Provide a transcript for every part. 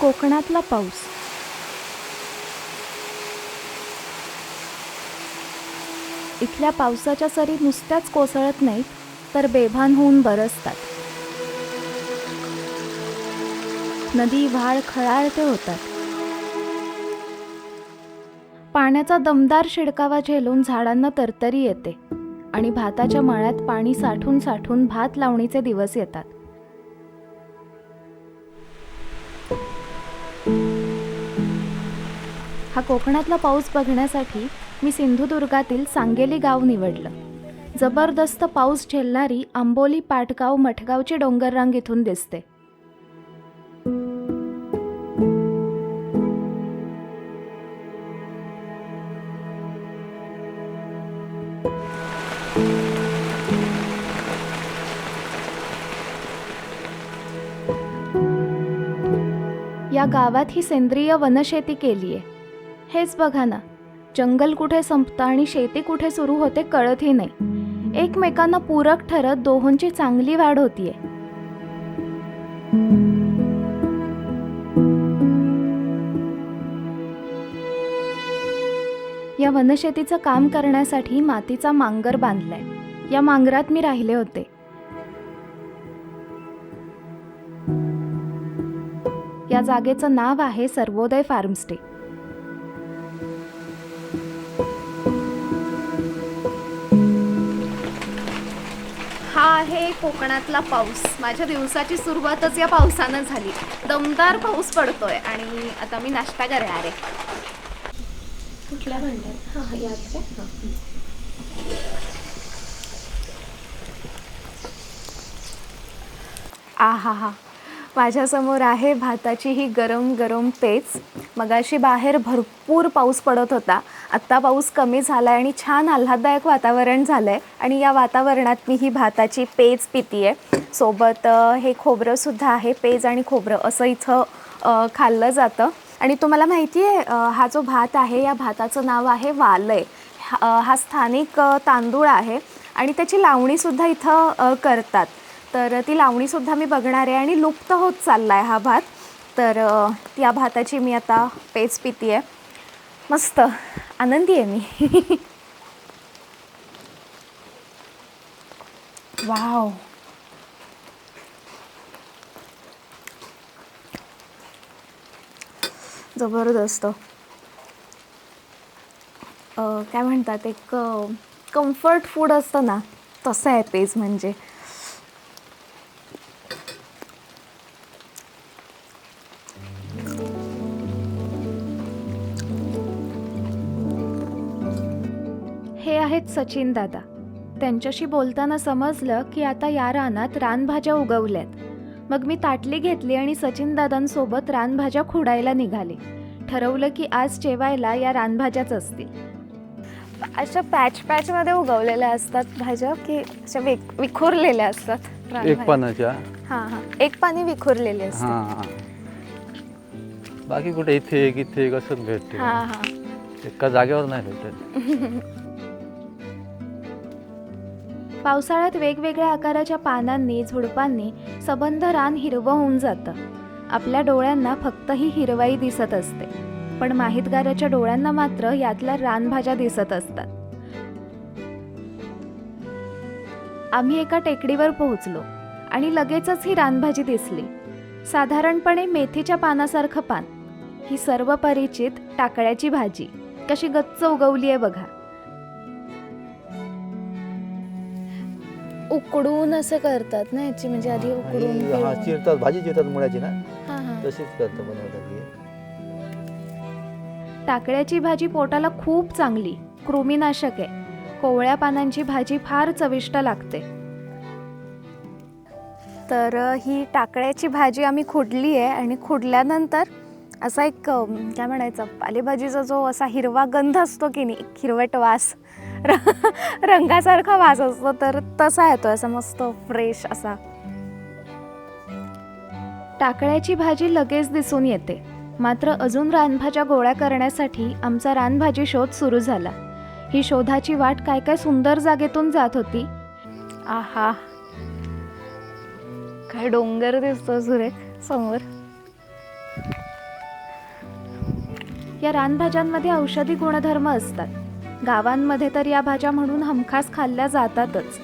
कोकणातला पाऊस. इथल्या पावसाच्या सरी नुसत्याच कोसळत नाहीत तर बेभान होऊन बरसतात. नदी व्हाळ खळाळते होतात. पाण्याचा दमदार शिडकावा झेलून झाडांना तरतरी येते आणि भाताच्या मळ्यात पाणी साठून साठून भात लावणीचे दिवस येतात. हा कोकणातला पाऊस बघण्यासाठी मी सिंधुदुर्गातील सांगेली गाव निवडलं. जबरदस्त पाऊस झेलणारी आंबोली पाटगाव मठगावची डोंगररांग इथून दिसते. या गावात ही सेंद्रिय वनशेती केली आहे हेच बघा ना. जंगल कुठे संपतं आणि शेती कुठे सुरू होते कळतही नाही. एकमेकांना पूरक ठरत दोहोंची चांगली वाढ होतीये. या वनशेतीचं काम करण्यासाठी मातीचा मांगर बांधलाय. या मांगरात मी राहिले होते. या जागेचं नाव आहे सर्वोदय फार्मस्टे. आहे कोकणातला पाऊस. माझ्या दिवसाची सुरुवातच या पावसानं झाली. दमदार पाऊस पडतोय आणि आता मी नाश्ता करणार आहे. कुठल्या भांड्यात? हां हा माझ्यासमोर आहे भाताची ही गरम गरम पेच. मगाशी बाहेर भरपूर पाऊस पडत होता. आत्ता पाऊस कमी झाला आहे आणि छान आल्हाददायक वातावरण झालं आहे आणि या वातावरणात मी ही भाताची पेज पिती आहे सोबत हे खोबरंसुद्धा आहे पेज आणि खोबरं असं इथं खाल्लं जातं. आणि तुम्हाला माहिती आहे हा जो भात आहे या भाताचं नाव आहे वालय. हा स्थानिक तांदूळ आहे आणि त्याची लावणीसुद्धा इथं करतात. तर ती लावणीसुद्धा मी बघणार आहे आणि लुप्त होत चालला आहे हा भात. तर या भाताची मी आता पेज पिती आहे मस्त. आनंदी आहे मी वाव जबरदस्त. काय म्हणतात एक कम्फर्ट फूड असतं ना तसं आहे पेज म्हणजे. सचिन दादा त्यांच्याशी बोलताना समजलं की आता या रानात रानभाज्या उगवल्यात. मग मी ताटली घेतली आणि सचिन दादांसोबत रानभाज्या खुडायला निघाले. ठरवलं की आज जेवायला या रानभाज्याच असतील. अशा पॅच पॅचमध्ये उगवलेल्या असतात भाज्या की अशा विख विखुरलेल्या असतात? एक रानभाज्या. पानाच्या. हां हां. एक पाणी विखुरलेली असते हा. बाकी कुठे इथे एक इथे एक असंच भेटते? हां हां. एका जागेवर नाही भेटत. पावसाळ्यात वेगवेगळ्या आकाराच्या पानांनी झुडपांनी सबंध रान हिरवं होऊन जातं. आपल्या डोळ्यांना फक्त ही हिरवाई दिसत असते. पण माहितगाराच्या डोळ्यांना मात्र यातल्या रानभाज्या दिसत असतात. आम्ही एका टेकडीवर पोहोचलो आणि लगेचच ही रानभाजी दिसली. साधारणपणे मेथीच्या पानासारखं पान. ही सर्व परिचित टाकळ्याची भाजी. कशी गच्च उगवली आहे बघा. उकडून असं करतात ना याची म्हणजे आधी उकडून आणि हा पिळून. चिरतात भाजी चिरतात मुळ्याची ना हा, हा. तशीच करतो बनवतात ही. टाकळ्याची भाजी पोटाला खूप चांगली कृमीनाशक आहे कोवळ्या पानांची भाजी फार चविष्ट लागते तर अ, ही टाकळ्याची भाजी आम्ही खुडली आहे आणि खुडल्यानंतर असा एक काय म्हणायचं पालेभाजीचा जो असा हिरवा गंध असतो की नाही एक हिरवट वास रंगासारखा वास असतो तर तसा येतो असा मस्त फ्रेश असा. टाकळ्याची भाजी लगेच दिसून येते. मात्र अजून रानभाज्या गोळ्या करण्यासाठी आमचा रानभाजी शोध सुरू झाला. ही शोधाची वाट काय काय सुंदर जागेतून जात होती? आहा. काय डोंगर दिसतो सुरेख समोर. या रानभाज्यांमध्ये औषधी गुणधर्म असतात. गावांमध्ये तर या भाज्या म्हणून हमखास खाल्ल्या जातातच.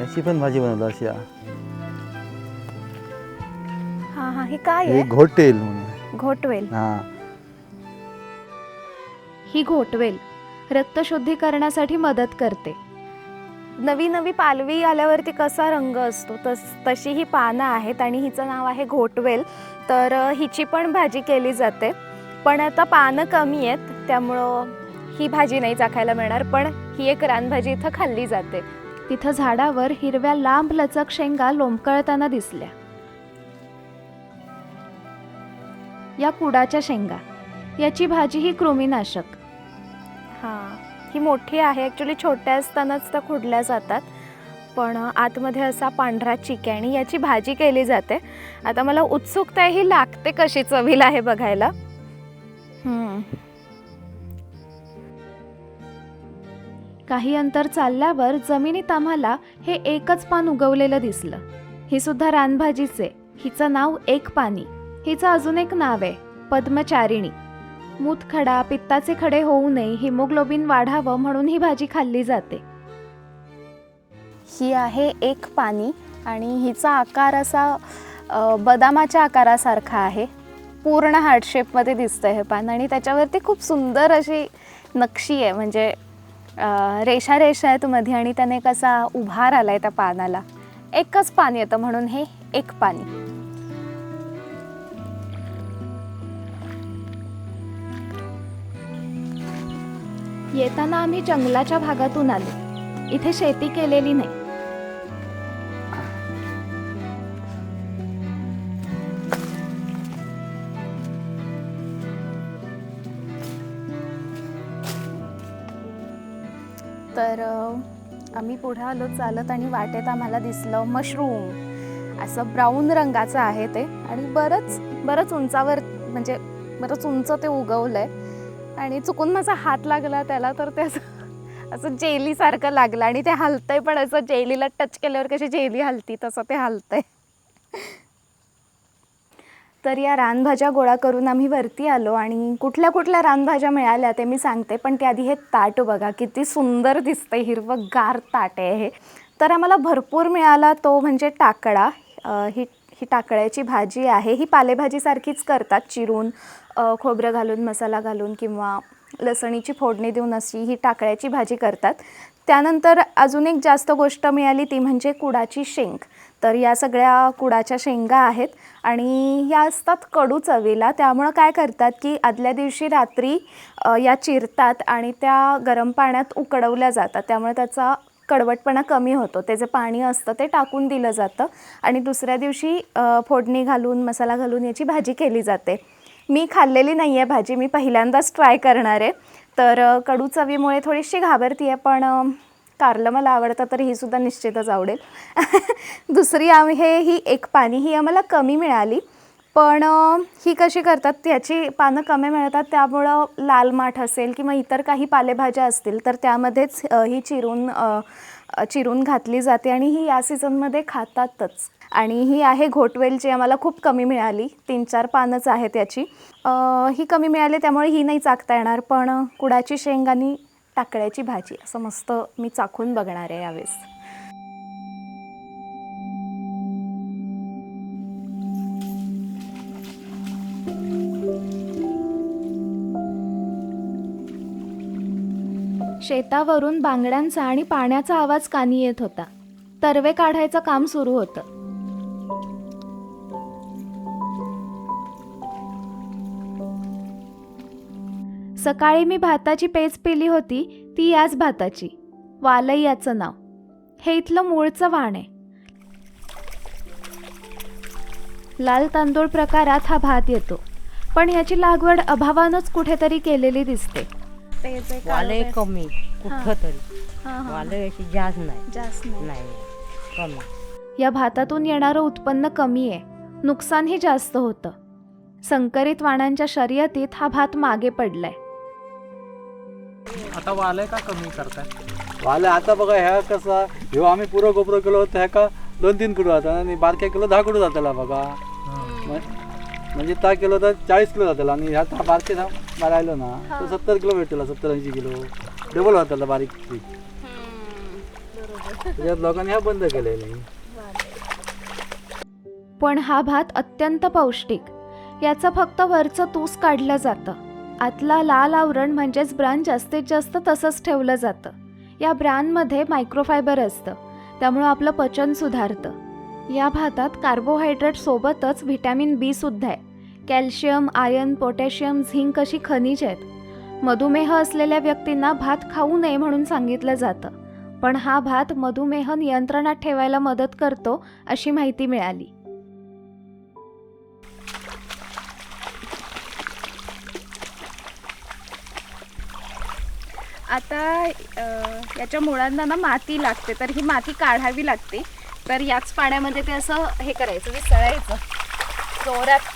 याची पण भाजी अशी हा. हा हा हे काय हे आहे? घोटेल म्हणून. घोटवेल. हा. ही घोटवेल रक्तशुद्धीकरणासाठी मदत करते. नवी नवी पालवी आल्यावरती कसा रंग असतो तस तशी ही पानं आहेत आणि हिचं नाव आहे घोटवेल. तर अ, हिची पण भाजी केली जाते. पण आता पानं कमी आहेत त्यामुळं ही भाजी नाही चाखायला मिळणार पण ही एक रानभाजी इथं खाल्ली जाते. तिथं झाडावर हिरव्या लांब लचक शेंगा लोंबकळताना दिसल्या. या कुडाच्या शेंगा. याची भाजी ही कृमीनाशक. हां ही मोठी आहे. ॲक्च्युली छोट्या असतानाच त्या खुडल्या जातात. पण आतमध्ये असा पांढरा चिक आणि याची भाजी केली जाते. आता मला उत्सुकता ही लागते कशी चवीला हे बघायला. काही अंतर चालल्यावर जमिनीत आम्हाला हे एकच पान उगवलेलं दिसलं. ही सुद्धा रानभाजीचे. हिचं नाव एक पाणी हिचं अजून एक नाव आहे पद्मचारिणी. मूतखडा पित्ताचे खडे होऊ नये हिमोग्लोबिन वाढावं म्हणून ही भाजी खाल्ली जाते. ही आहे एक पाणी आणि हिचा आकार असा बदामाच्या आकारासारखा आहे. पूर्ण हार्ट शेपमध्ये दिसतं हे पान. आणि त्याच्यावरती खूप सुंदर अशी नक्षी आहे. म्हणजे रेषा रेषा आहेत मध्ये आणि त्याने कसा उभार आला आहे त्या पानाला. एकच पान येतं म्हणून हे एक पाणी येताना आम्ही जंगलाच्या भागातून आलो. इथे शेती केलेली नाही. तर आम्ही पुढे आलो चालत आणि वाटेत आम्हाला दिसलं मशरूम असं ब्राऊन रंगाचं आहे ते आणि बरंच बरंच उंचावर म्हणजे बरंच उंच ते उगवलं आहे आणि चुकून माझा हात लागला त्याला तर ते असं असं जेलीसारखं लागलं आणि ते हलतंय पण असं जेलीला टच केल्यावर कशी जेली हलती तसं ते हलतंय. तर या रानभाज्या गोळा करून आम्ही वरती आलो आणि कुठल्या कुठल्या रानभाज्या मिळाल्या ते मी सांगते पण त्याआधी हे ताट बघा किती सुंदर दिसते हिरवगार ताट आहे हे. तर आम्हाला भरपूर मिळाला तो म्हणजे टाकडा. ही ही टाकळ्याची भाजी आहे. ही पालेभाजीसारखीच करतात चिरून खोबरं घालून मसाला घालून किंवा लसणीची फोडणी देऊन अशी ही टाकळ्याची भाजी करतात. त्यानंतर अजून एक जास्त गोष्ट मिळाली ती म्हणजे कुडाची शेंग. तर या सगळ्या कुडाच्या शेंगा आहेत आणि या असतात कडू चवीला. त्यामुळं काय करतात की आदल्या दिवशी रात्री या चिरतात आणि त्या गरम पाण्यात उकडवल्या जातात. त्यामुळे त्याचा कडवटपणा कमी होतो. ते जे पाणी असतं ते टाकून दिलं जातं आणि दुसऱ्या दिवशी फोडणी घालून मसाला घालून याची भाजी केली जाते. मी खाल्लेली नाही आहे भाजी मी पहिल्यांदाच ट्राय करणार. आहे तर कडू चवीमुळे थोडीशी घाबरती आहे पण कारलं मला आवडतं तर ही सुद्धा निश्चितच आवडेल. दुसरी आम्ही हे ही एक पाणी ही आम्हाला कमी मिळाली. पण ही कशी करतात त्याची पानं कमी मिळतात त्यामुळं लाल माठ असेल किंवा इतर काही पालेभाज्या असतील तर त्यामध्येच ही चिरून चिरून घातली जाते आणि ही या सीझनमध्ये खातातच. आणि ही आहे घोटवेल जी आम्हाला खूप कमी मिळाली. तीन चार पानंच आहेत त्याची ही कमी मिळाली त्यामुळे ही नाही चाकता येणार. पण कुडाची शेंग आणि टाकळ्याची भाजी असं मस्त मी चाखून बघणार आहे यावेळेस. शेतावरून बांगड्यांचा आणि पाण्याचा आवाज कानी येत होता. तरवे काढायचं काम सुरू होतं. सकाळी मी भाताची पेज पिली होती ती याच भाताची. वालई याचं नाव. हे इथलं मूळचं वाण आहे. लाल तांदूळ प्रकारात हा भात येतो. पण ह्याची लागवड अभावानच कुठेतरी केलेली दिसते. वाले कमी कुठं तरी वाले अशी जास्त नाही. जास्त नाही. नाही कमी. या भातातून येणारं उत्पन्न कमी आहे. नुकसानही जास्त होतं. संकरित वाणांच्या शर्यतीत हा भात मागे पडलाय. आता वालय का कमी करताय? वाले आता बघा ह्या कसा ह्यो आम्ही पुरं गोपरं केलो ह्या का दोन तीन किलो आता आणि बारक्या किलो दहा किलो जाताला बघा. मग म्हणजे ता केलो तर चाळीस किलो जातला आणि ह्या ता बारके मारायलो ना तर सत्तर किलो भेटला सत्तर ऐंशी किलो. डबल होताला बारीक पीक त्याच्यात लोकांनी ह्या बंद केलेलं. पण हा भात अत्यंत पौष्टिक. याचं फक्त वरचं तूस काढलं जातं. आतला लाल आवरण म्हणजेच ब्रान जास्तीत जास्त तसंच ठेवलं जातं. या ब्रानमध्ये मायक्रोफायबर असतं. त्यामुळं आपलं पचन सुधारतं. या भातात कार्बोहायड्रेट सोबतच व्हिटॅमिन बी सुद्धा आहे. कॅल्शियम आयर्न पोटॅशियम झिंक अशी खनिज आहेत. मधुमेह असलेल्या व्यक्तींना भात खाऊ नये म्हणून सांगितलं जातं. पण हा भात मधुमेह नियंत्रणात ठेवायला मदत करतो अशी माहिती मिळाली. आता याच्या मुळांना ना माती लागते तर ही माती काढावी लागते तर याच पाण्यामध्ये ते असं हे करायचं विसळायचं जोरात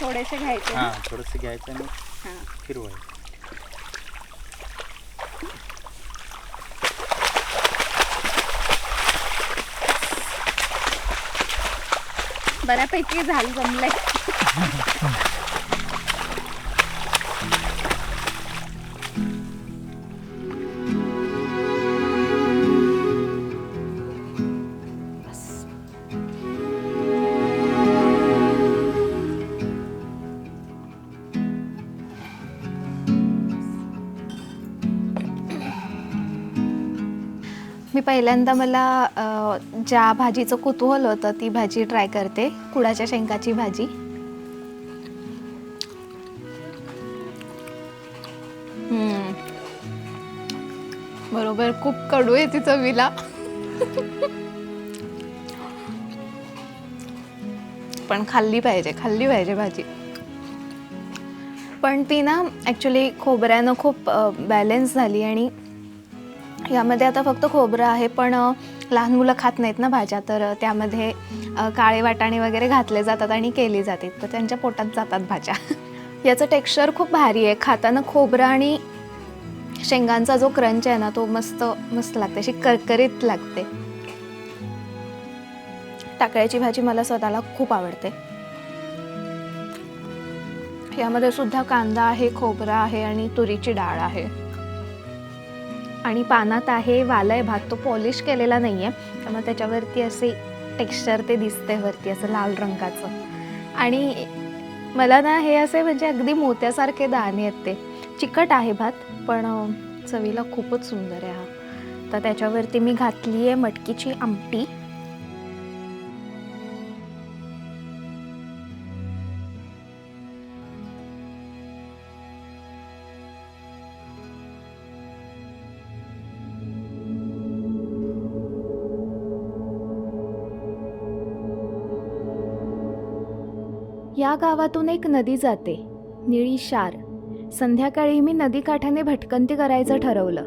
थोडेसे घ्यायचे? हां थोडंसं घ्यायचं आणि हां. फिरवायचं बऱ्यापैकी झालं जमलंय. पहिल्यांदा मला ज्या भाजीचं कुतूहल होतं ती भाजी ट्राय करते. कुडाच्या शेंगाची भाजी. हम्म. बरोबर खूप कडू आहे ती चवीला पण खाल्ली पाहिजे खाल्ली पाहिजे भाजी. पण ती ना ॲक्च्युली खोबऱ्यानं खूप बॅलेन्स झाली आणि यामध्ये आता फक्त खोबरं आहे पण लहान मुलं खात नाहीत ना भाज्या तर त्यामध्ये काळे वाटाणे वगैरे घातले जातात आणि केली जाते तर त्यांच्या पोटात जातात भाज्या. याचं टेक्स्चर खूप भारी आहे. खाताना खोबरं आणि शेंगांचा जो क्रंच आहे ना तो मस्त मस्त लागते. अशी करकरीत लागते. टाकळ्याची भाजी मला स्वतःला खूप आवडते. यामध्ये सुद्धा कांदा आहे खोबरा आहे आणि तुरीची डाळ आहे. आणि पानात आहे वालय भात तो पॉलिश केलेला नाही आहे त्यामुळे त्याच्यावरती असे टेक्स्चर ते दिसते वरती असं लाल रंगाचं. आणि मला ना हे असे म्हणजे अगदी मोत्यासारखे दाणे आहेत ते. चिकट आहे भात पण चवीला खूपच सुंदर आहे हा. तर त्याच्यावरती मी घातली आहे मटकीची आमटी. या गावातून एक नदी जाते. निळी शार. संध्याकाळी मी नदीकाठाने भटकंती करायचं ठरवलं.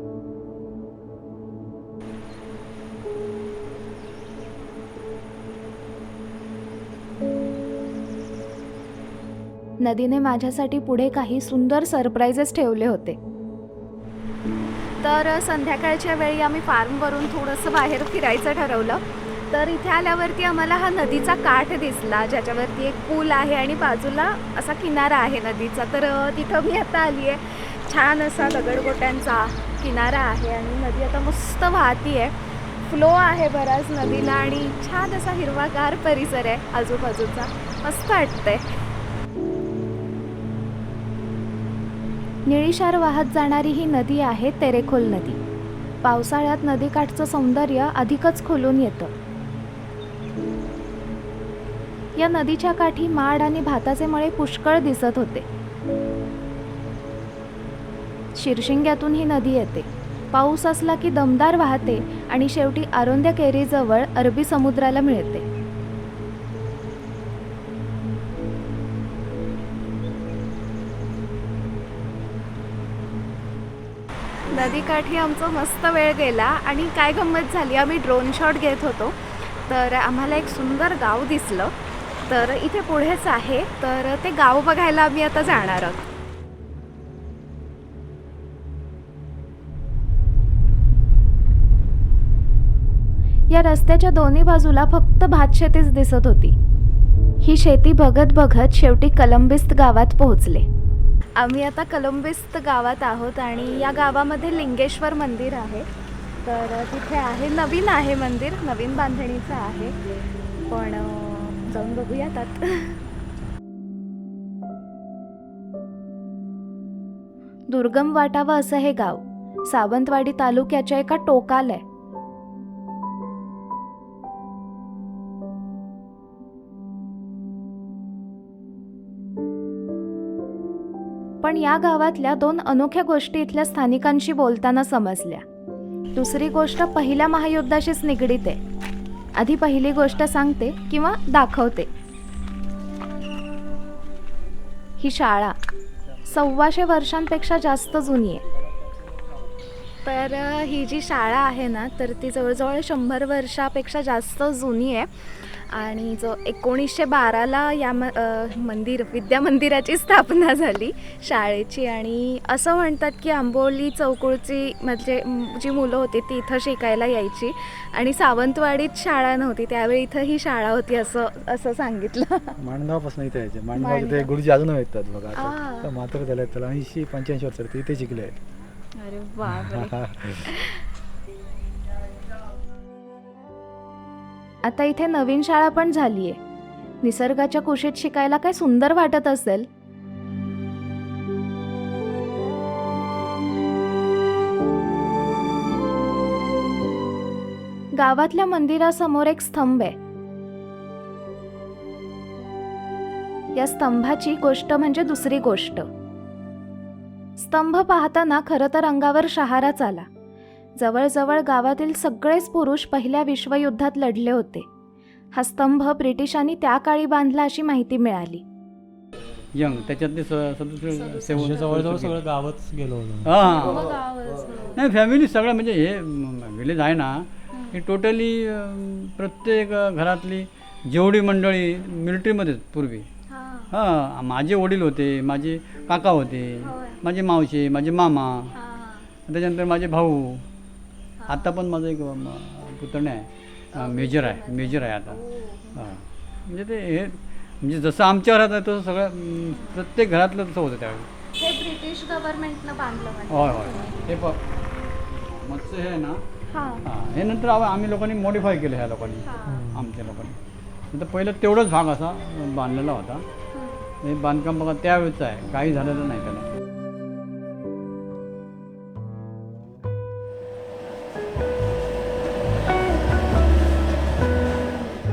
नदीने माझ्यासाठी पुढे काही सुंदर सरप्राईजेस ठेवले होते. तर संध्याकाळच्या वेळी आम्ही फार्मवरून थोडंसं बाहेर फिरायचं ठरवलं. तर इथे आल्यावरती आम्हाला हा नदीचा काठ दिसला ज्याच्यावरती एक पूल आहे आणि बाजूला असा किनारा आहे नदीचा. तर तिथं मी आता आली आहे. छान असा दगडगोट्यांचा किनारा आहे आणि नदी आता मस्त वाहती आहे. फ्लो आहे बराच नदीला आणि छान असा हिरवागार परिसर आहे आजूबाजूचा. मस्त वाटतंय. निळीशार वाहत जाणारी ही नदी आहे तेरेखोल नदी. पावसाळ्यात नदीकाठचं सौंदर्य अधिकच खुलून येतं. या नदीच्या काठी माड आणि भाताचे मळे पुष्कळ दिसत होते. शिरशिंग्यातून ही नदी येते. पाऊस असला की दमदार वाहते आणि शेवटी आरोंद्या केरीजवळ अरबी समुद्राला मिळते. नदीकाठी आमचा मस्त वेळ गेला आणि काय गंमत झाली? आम्ही ड्रोन शॉट घेत होतो. तर आम्हाला एक सुंदर गाव दिसलं. तर इथे पुढेच आहे. तर ते गाव बघायला आम्ही आता जाणार आहोत. या रस्त्याच्या दोन्ही बाजूला फक्त भातशेतीच दिसत होती. ही शेती बघत बघत शेवटी कलंबिस्त गावात पोहोचले. आम्ही आता कलंबिस्त गावात आहोत आणि या गावामध्ये लिंगेश्वर मंदिर आहे. तर तिथे आहे नवीन आहे मंदिर नवीन बांधणीचं आहे. पण जाऊन बघूयात आत दुर्गम वाटावं असं हे गाव. सावंतवाडी तालुक्याच्या एका टोकाला आहे पण या गावातल्या दोन अनोख्या गोष्टी इथल्या स्थानिकांशी बोलताना समजल्या. दुसरी गोष्ट पहिल्या महायुद्धाशीच निगडीत आहे. आधी पहिली गोष्ट सांगते किंवा दाखवते. ही शाळा सव्वाशे वर्षांपेक्षा जास्त जुनी आहे. तर ही जी शाळा आहे ना तर ती जवळजवळ शंभर वर्षापेक्षा जास्त जुनी आहे. आणि जो एकोणीसशे बाराला या म मंदिर विद्या मंदिराची स्थापना झाली शाळेची. आणि असं म्हणतात की आंबोली चौकुळची म्हणजे जी मुलं होती ती इथं शिकायला यायची. आणि सावंतवाडीत शाळा नव्हती त्यावेळी इथं ही शाळा होती असं असं सांगितलं. माणगावपासून इथे यायचे. माणगाव. ते गुरुजी अजून येतात बघा आ. आता म्हातारे झाले त्याला ऐंशी पंच्याऐंशी वर्ष इथे शिकले आहेत. अरे आता इथे नवीन शाळा पण झाली आहे निसर्गाच्या कुशीत शिकायला काय सुंदर वाटत असेल? गावातल्या मंदिरासमोर एक स्तंभ आहे. या स्तंभाची गोष्ट म्हणजे दुसरी गोष्ट. स्तंभ पाहताना खरं तर अंगावर शहाराच आला जवळजवळ गावातील सगळेच पुरुष पहिल्या विश्वयुद्धात लढले होते. हा स्तंभ ब्रिटिशांनी त्या काळी बांधला अशी माहिती मिळाली. यंग त्याच्यातले म्हणजे जवळजवळ सगळं गावच गेलो होतो. हां. नाही फॅमिली सगळं म्हणजे हे विलेज आहे ना हे टोटली प्रत्येक घरातली जेवढी मंडळी मिलिटरीमध्येच पूर्वी. हां. माझे वडील होते माझे काका होते माझे मावशे माझे मामा त्याच्यानंतर माझे भाऊ आता पण माझा एक पुतण्या आहे. मेजर आहे मेजर आहे आता. हां. म्हणजे ते हे म्हणजे जसं आमच्या घरात आहे तसं सगळं प्रत्येक घरातलं तसं होतं त्यावेळी. हे ब्रिटिश गव्हर्नमेंटनं बांधलं होय होय. हे प मत्स्य हे आहे ना? हां. हां. हे नंतर आव- आम्ही लोकांनी मॉडिफाय केलं ह्या लोकांनी. आमच्या लोकांनी. नंतर पहिलं तेवढंच भाग असा बांधलेला होता. हे बांधकाम बघा त्यावेळेचं आहे. काही झालेलं नाही त्याला.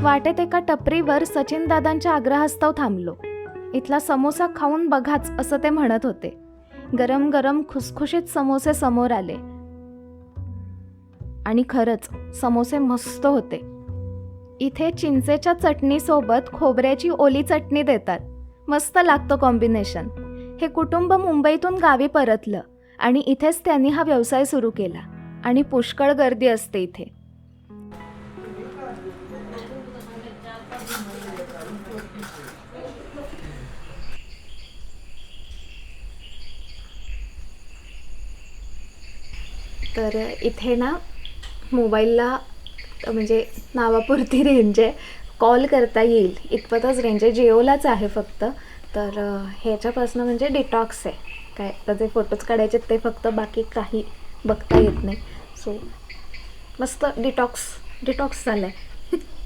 वाटेत एका टपरीवर सचिन दादांच्या आग्रहास्तव थांबलो. इथला समोसा खाऊन बघाच असं ते म्हणत होते. गरम गरम खुसखुशीत समोसे समोर आले. आणि खरंच समोसे मस्त होते. इथे चिंचेच्या चटणीसोबत खोबऱ्याची ओली चटणी देतात. मस्त लागतं कॉम्बिनेशन हे कुटुंब मुंबईतून गावी परतलं आणि इथेच त्यांनी हा व्यवसाय सुरू केला. आणि पुष्कळ गर्दी असते इथे. तर इथे ना मोबाईलला म्हणजे नावापुरती रेंज आहे कॉल करता येईल. इतपतच रेंज आहे जिओलाच आहे फक्त. तर ह्याच्यापासून म्हणजे डिटॉक्स आहे काय तर जे फोटोज काढायचे ते फक्त बाकी काही बघता येत नाही. सो मस्त डिटॉक्स डिटॉक्स झालं आहे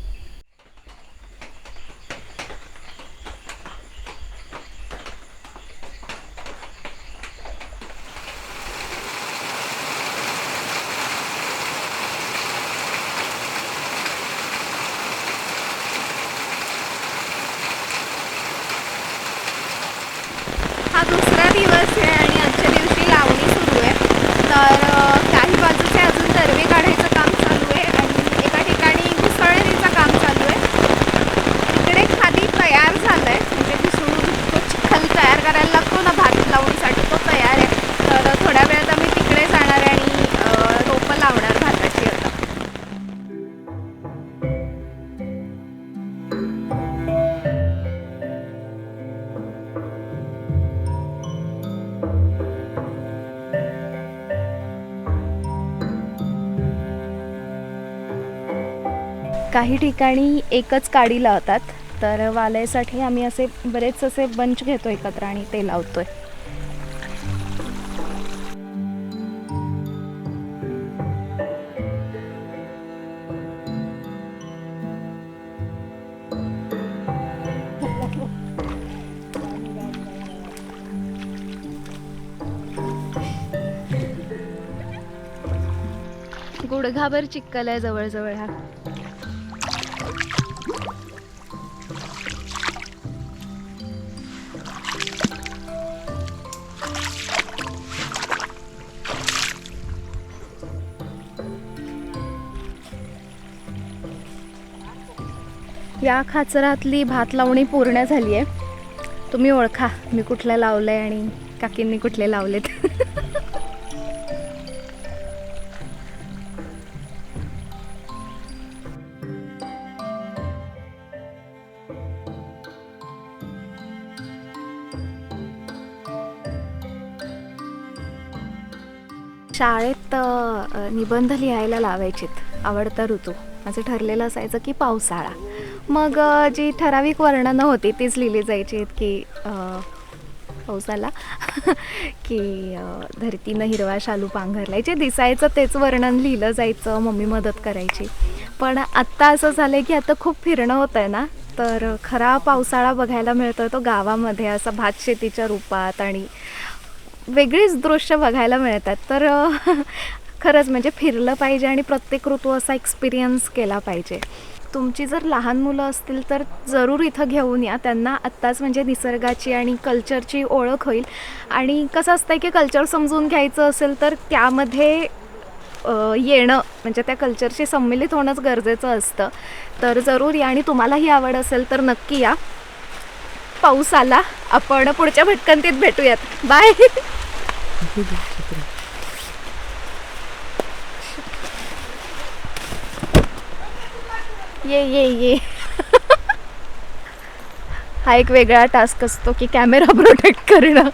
काही ठिकाणी एकच काडी लावतात. तर वालयासाठी आम्ही असे बरेच असे बंच घेतो एकत्र आणि ते लावतोय. गुडघाभर चिक्कल आहे जवळजवळ हा. या खाचरातली भात लावणी पूर्ण झाली आहे. तुम्ही ओळखा मी कुठलं आहे आणि काकींनी कुठले लावलेत. शाळेत निबंध लिहायला लावायचेत. आवडता ऋतू. माझं ठरलेलं असायचं की पावसाळा. मग जी ठराविक वर्णनं होती तीच लिहिली जायची की अ, पाऊस आला की धरतीनं हिरवा शालू पांघरलाय. जे दिसायचं तेच वर्णन लिहिलं जायचं मम्मी मदत करायची. पण आत्ता असं झालं की आता खूप फिरणं होतं आहे ना तर खरा पावसाळा बघायला मिळतो तो गावामध्ये असा भात शेतीच्या रूपात आणि वेगळीच दृश्य बघायला मिळतात. तर खरंच म्हणजे फिरलं पाहिजे आणि प्रत्येक ऋतू असा एक्सपिरियन्स केला पाहिजे. तुमची जर लहान मुलं असतील तर जरूर इथं घेऊन या. त्यांना आत्ताच म्हणजे निसर्गाची आणि कल्चरची ओळख होईल. आणि कसं असतं की कल्चर समजून घ्यायचं असेल तर त्यामध्ये येणं म्हणजे त्या कल्चरशी सम्मिलित होणंच गरजेचं असतं. तर जरूर या आणि तुम्हालाही आवड असेल तर नक्की या. पाऊस आला आपण पुढच्या भटकंतीत भेटूयात. बाय ये ये ये. हा एक वेगळा टास्क असतो की कॅमेरा प्रोटेक्ट करणं.